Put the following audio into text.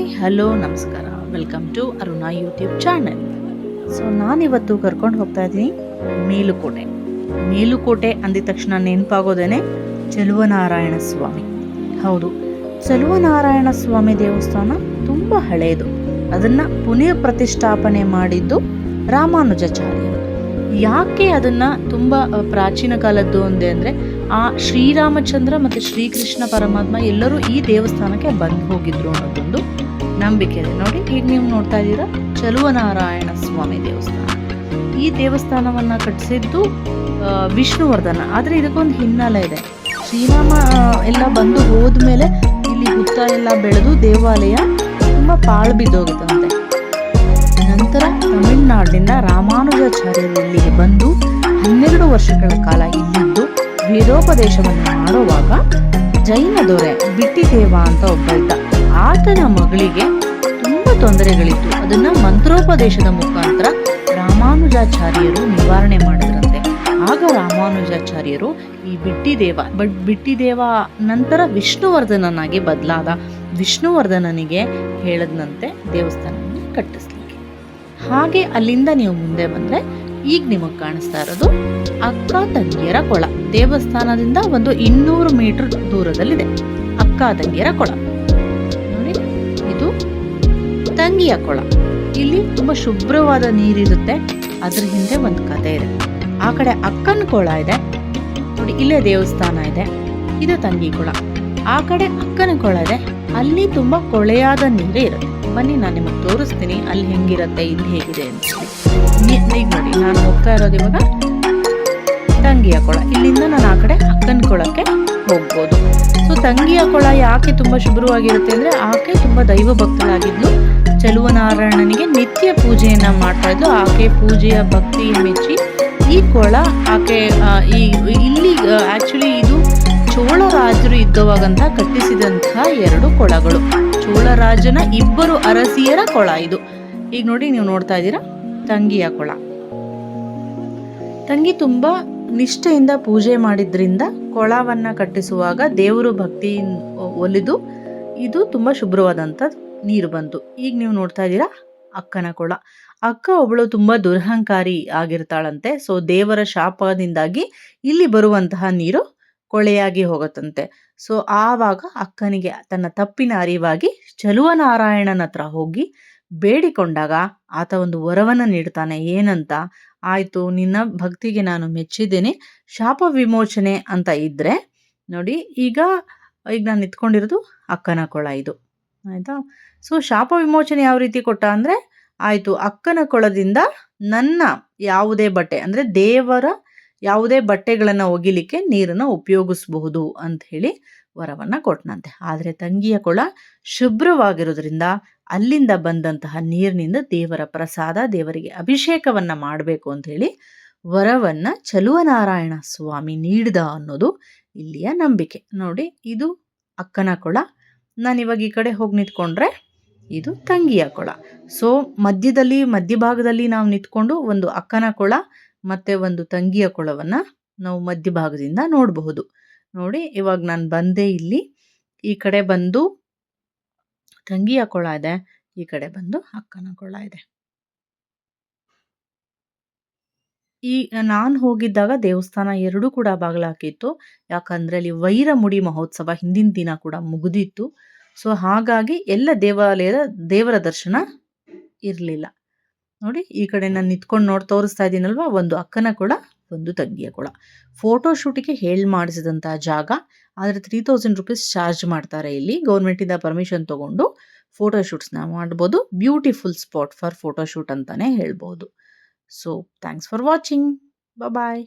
Hi hello ನಮಸ್ಕಾರ. Welcome to Aruna YouTube channel so ನಾನಿವತ್ತು ಕರ್ಕೊಂಡು ಹೋಗ್ತಾ ಇದ್ದೀನಿ ಮೇಲುಕೋಟೆ. ಮೇಲುಕೋಟೆ ಅಂದಿದ ತಕ್ಷಣ ನೆನಪಾಗೋದೇನೆ ಚಲುವನಾರಾಯಣ ಸ್ವಾಮಿ. ಹೌದು, ಚಲುವನಾರಾಯಣ ಸ್ವಾಮಿ ದೇವಸ್ಥಾನ ತುಂಬ ಹಳೆಯದು ಅದನ್ನು ಪುನಃ ಪ್ರತಿಷ್ಠಾಪನೆ ಮಾಡಿದ್ದು ರಾಮಾನುಜಾಚಾರ್ಯರು ಯಾಕೆ ಅದನ್ನು ತುಂಬ ಪ್ರಾಚೀನ ಕಾಲದ್ದು ಒಂದೇ ಅಂದರೆ, ಆ ಶ್ರೀರಾಮಚಂದ್ರ ಮತ್ತು ಶ್ರೀಕೃಷ್ಣ ಪರಮಾತ್ಮ ಎಲ್ಲರೂ ಈ ದೇವಸ್ಥಾನಕ್ಕೆ ಬಂದು ಹೋಗಿದ್ರು ಅನ್ನೋದೊಂದು ನಂಬಿಕೆ ಇದೆ. ನೋಡಿ, ಈಗ ನೀವು ನೋಡ್ತಾ ಇದ್ದೀರಾ, ಚಲುವನಾರಾಯಣ ಸ್ವಾಮಿ ದೇವಸ್ಥಾನ. ಈ ದೇವಸ್ಥಾನವನ್ನು ಕಟ್ಟಿಸಿದ್ದು ವಿಷ್ಣುವರ್ಧನ. ಆದರೆ ಇದಕ್ಕೊಂದು ಹಿನ್ನೆಲೆ ಇದೆ. ಶ್ರೀರಾಮ ಎಲ್ಲ ಬಂದು ಹೋದ್ಮೇಲೆ ಇಲ್ಲಿ ಹುತ್ತ ಎಲ್ಲ ಬೆಳೆದು ದೇವಾಲಯ ತುಂಬ ಪಾಳು ಬಿದ್ದೋಗುತ್ತಂತೆ. ನಂತರ ತಮಿಳುನಾಡಿನ ರಾಮಾನುಜಾಚಾರ್ಯರು ಇಲ್ಲಿಗೆ ಬಂದು ಹನ್ನೆರಡು ವರ್ಷಗಳ ಕಾಲ ಇಲ್ಲಿದ್ದು ವೀರೋಪದೇಶವನ್ನು ಮಾಡುವಾಗ ಜೈನ ದೊರೆ ಬಿಟ್ಟಿದೇವ ಅಂತ ಒಬ್ಬ ಇದ್ದ ಆತನ ಮಗಳಿಗೆ ತುಂಬ ತೊಂದರೆಗಳಿತ್ತು. ಅದನ್ನ ಮಂತ್ರೋಪದೇಶದ ಮುಖಾಂತರ ರಾಮಾನುಜಾಚಾರ್ಯರು ನಿವಾರಣೆ ಮಾಡಿದ್ರಂತೆ. ಆಗ ರಾಮಾನುಜಾಚಾರ್ಯರು ಈ ಬಿಟ್ಟಿದೇವ ಬಟ್ ಬಿಟ್ಟಿದೇವ ನಂತರ ವಿಷ್ಣುವರ್ಧನನಾಗಿ ಬದಲಾದ. ವಿಷ್ಣುವರ್ಧನನಿಗೆ ಹೇಳದಂತೆ ದೇವಸ್ಥಾನವನ್ನು ಕಟ್ಟಿಸ್ಲಿಕ್ಕೆ ಹಾಗೆ ಅಲ್ಲಿಂದ ನೀವು ಮುಂದೆ ಬಂದ್ರೆ ಈಗ ನಿಮಗೆ ಕಾಣಿಸ್ತಾ ಇರೋದು ಅಕ್ಕ ತಂಗಿಯರ ಕೊಳ. ದೇವಸ್ಥಾನದಿಂದ ಒಂದು ಇನ್ನೂರು ಮೀಟರ್ ದೂರದಲ್ಲಿದೆ ಅಕ್ಕ ತಂಗಿಯರ ಕೊಳ. ನೋಡಿ, ಇದು ತಂಗಿಯ ಕೊಳ. ಇಲ್ಲಿ ತುಂಬಾ ಶುಭ್ರವಾದ ನೀರಿರುತ್ತೆ. ಅದ್ರ ಹಿಂದೆ ಒಂದು ಕತೆ ಇದೆ. ಆ ಕಡೆ ಅಕ್ಕನ ಕೊಳ ಇದೆ. ನೋಡಿ, ಇಲ್ಲೇ ದೇವಸ್ಥಾನ ಇದೆ. ಇದು ತಂಗಿ ಕೊಳ. ಆ ಕಡೆ ಅಕ್ಕನ ಕೊಳ ಇದೆ. ಅಲ್ಲಿ ತುಂಬಾ ಕೊಳೆಯಾದ ನೀರೇ ಇರುತ್ತೆ. ಬನ್ನಿ ನಾನು ನಿಮಗೆ ತೋರಿಸ್ತೀನಿ ಅಲ್ಲಿ ಹೆಂಗಿರುತ್ತೆ ಇಲ್ಲಿ ಹೇಗಿದೆ ಅಂತ ಹೇಳಿ. ನೀ- ನೋಡಿ, ನಾನು ಹೋಗ್ತಾ ಇರೋದು ಇವಾಗ ತಂಗಿಯ ಕೊಳ. ಇಲ್ಲಿಂದ ನಾನು ಆ ಕಡೆ ಅಕ್ಕನ ಕೊಳಕ್ಕೆ ಹೋಗ್ಬೋದು. ಸೊ ತಂಗಿಯ ಕೊಳ ಯಾಕೆ ತುಂಬಾ ಶುಭ್ರವಾಗಿರುತ್ತೆ ಅಂದ್ರೆ ಆಕೆ ತುಂಬಾ ದೈವ ಭಕ್ತಳಾಗಿದ್ಲು ಚಲುವನಾರಾಯಣನಿಗೆ ನಿತ್ಯ ಪೂಜೆಯನ್ನ ಮಾಡ್ತಾ ಇದ್ಲು. ಆಕೆ ಪೂಜೆಯ ಭಕ್ತಿ ಮೆಚ್ಚಿ ಈ ಕೊಳ ಆಕೆ ಈ ಇಲ್ಲಿ ಆಕ್ಚುಲಿ ಇದು ಚೋಳರಾಜರು ಇದ್ದವಾಗಂತ ಕಟ್ಟಿಸಿದಂತಹ ಎರಡು ಕೊಳಗಳು. ಚೋಳರಾಜನ ಇಬ್ಬರು ಅರಸಿಯರ ಕೊಳ ಇದು. ಈಗ ನೋಡಿ ನೀವು ನೋಡ್ತಾ ಇದ್ದೀರಾ? ತಂಗಿಯ ಕೊಳ. ತಂಗಿ ತುಂಬಾ ನಿಷ್ಠೆಯಿಂದ ಪೂಜೆ ಮಾಡಿದ್ರಿಂದ ಕೊಳವನ್ನ ಕಟ್ಟಿಸುವಾಗ ದೇವರು ಭಕ್ತಿ ಒಲಿದು ಇದು ತುಂಬಾ ಶುಭ್ರವಾದಂತ ನೀರು ಬಂತು. ಈಗ ನೀವು ನೋಡ್ತಾ ಇದ್ದೀರಾ? ಅಕ್ಕನ ಕೊಳ. ಅಕ್ಕ ಒಬ್ಬಳು ತುಂಬಾ ದುರಹಂಕಾರಿ ಆಗಿರ್ತಾಳಂತೆ. ಸೊ ದೇವರ ಶಾಪದಿಂದಾಗಿ ಇಲ್ಲಿ ಬರುವಂತಹ ನೀರು ಕೊಳೆಯಾಗಿ ಹೋಗುತ್ತಂತೆ. ಸೊ ಆವಾಗ ಅಕ್ಕನಿಗೆ ತನ್ನ ತಪ್ಪಿನ ಅರಿವಾಗಿ ಚಲುವನಾರಾಯಣನ ಹತ್ರ ಹೋಗಿ ಬೇಡಿಕೊಂಡಾಗ ಆತ ಒಂದು ವರವನ್ನ ನೀಡ್ತಾನೆ, ಏನಂತ? ಆಯಿತು, ನಿನ್ನ ಭಕ್ತಿಗೆ ನಾನು ಮೆಚ್ಚಿದ್ದೇನೆ, ಶಾಪ ವಿಮೋಚನೆ ಅಂತ ಇದ್ರೆ ನೋಡಿ, ಈಗ ಈಗ ನಾನು ನಿಂತ್ಕೊಂಡಿರೋದು ಅಕ್ಕನ ಕೊಳ ಇದು. ಆಯ್ತಾ? ಸೊ ಶಾಪ ವಿಮೋಚನೆ ಯಾವ ರೀತಿ ಕೊಟ್ಟ ಅಂದ್ರೆ, ಆಯಿತು, ಅಕ್ಕನ ಕೊಳದಿಂದ ನನ್ನ ಯಾವುದೇ ಬಟ್ಟೆ, ಅಂದ್ರೆ ದೇವರ ಯಾವುದೇ ಬಟ್ಟೆಗಳನ್ನು ಒಗಿಲಿಕ್ಕೆ ನೀರನ್ನು ಉಪಯೋಗಿಸಬಹುದು ಅಂತ ಹೇಳಿ ವರವನ್ನ ಕೊಟ್ಟನಂತೆ ಆದರೆ ತಂಗಿಯ ಕೊಳ ಶುಭ್ರವಾಗಿರೋದ್ರಿಂದ ಅಲ್ಲಿಂದ ಬಂದಂತಹ ನೀರಿನಿಂದ ದೇವರ ಪ್ರಸಾದ, ದೇವರಿಗೆ ಅಭಿಷೇಕವನ್ನ ಮಾಡಬೇಕು ಅಂತ ಹೇಳಿ ವರವನ್ನ ಚಲುವನಾರಾಯಣ ಸ್ವಾಮಿ ನೀಡಿದ ಅನ್ನೋದು ಇಲ್ಲಿಯ ನಂಬಿಕೆ. ನೋಡಿ, ಇದು ಅಕ್ಕನ ಕೊಳ. ನಾನು ಇವಾಗ ಈ ಕಡೆ ಹೋಗಿ ನಿಂತ್ಕೊಂಡ್ರೆ ಇದು ತಂಗಿಯ ಕೊಳ. ಸೊ ಮಧ್ಯದಲ್ಲಿ, ಮಧ್ಯಭಾಗದಲ್ಲಿ ನಾವು ನಿಂತ್ಕೊಂಡು ಒಂದು ಅಕ್ಕನ ಕೊಳ ಮತ್ತೆ ಒಂದು ತಂಗಿಯ ಕೊಳವನ್ನ ನಾವು ಮಧ್ಯಭಾಗದಿಂದ ನೋಡಬಹುದು. ನೋಡಿ, ಇವಾಗ ನಾನು ಬಂದೆ ಇಲ್ಲಿ. ಈ ಕಡೆ ಬಂದು ತಂಗಿಯ ಕೊಳ ಇದೆ, ಈ ಕಡೆ ಬಂದು ಅಕ್ಕನ ಕೊಳ ಇದೆ. ಈ, ನಾನು ಹೋಗಿದ್ದಾಗ ದೇವಸ್ಥಾನ ಎರಡೂ ಕೂಡ ಬಾಗಿಲಾಕಿತ್ತು. ಯಾಕಂದ್ರೆ ಅಲ್ಲಿ ವೈರಮುಡಿ ಮಹೋತ್ಸವ ಹಿಂದಿನ ದಿನ ಕೂಡ ಮುಗಿದಿತ್ತು. ಸೊ ಹಾಗಾಗಿ ಎಲ್ಲ ದೇವಾಲಯದ ದೇವರ ದರ್ಶನ ಇರಲಿಲ್ಲ. ನೋಡಿ, ಈ ಕಡೆ ನಾನು ನಿಂತ್ಕೊಂಡು ನೋಡಿ ತೋರಿಸ್ತಾ ಇದ್ದೀನಲ್ವ ಒಂದು ಅಕ್ಕನ ಕೊಳ ಒಂದು ತಂಗಿಯ ಕೊಳ ಫೋಟೋ ಶೂಟಿಗೆ ಹೇಳಿ ಮಾಡಿಸಿದಂತಹ ಜಾಗ, ಆದರೆ ತ್ರೀ ತೌಸಂಡ್ ರುಪೀಸ್ ಚಾರ್ಜ್ ಮಾಡ್ತಾರೆ ಇಲ್ಲಿ. ಗೌರ್ಮೆಂಟಿಂದ ಪರ್ಮಿಷನ್ ತಗೊಂಡು ಫೋಟೋ ಶೂಟ್ಸ್ನ ಮಾಡ್ಬೋದು. Beautiful spot for photo shoot ಅಂತಾನೆ ಹೇಳ್ಬೋದು. So thanks for watching bye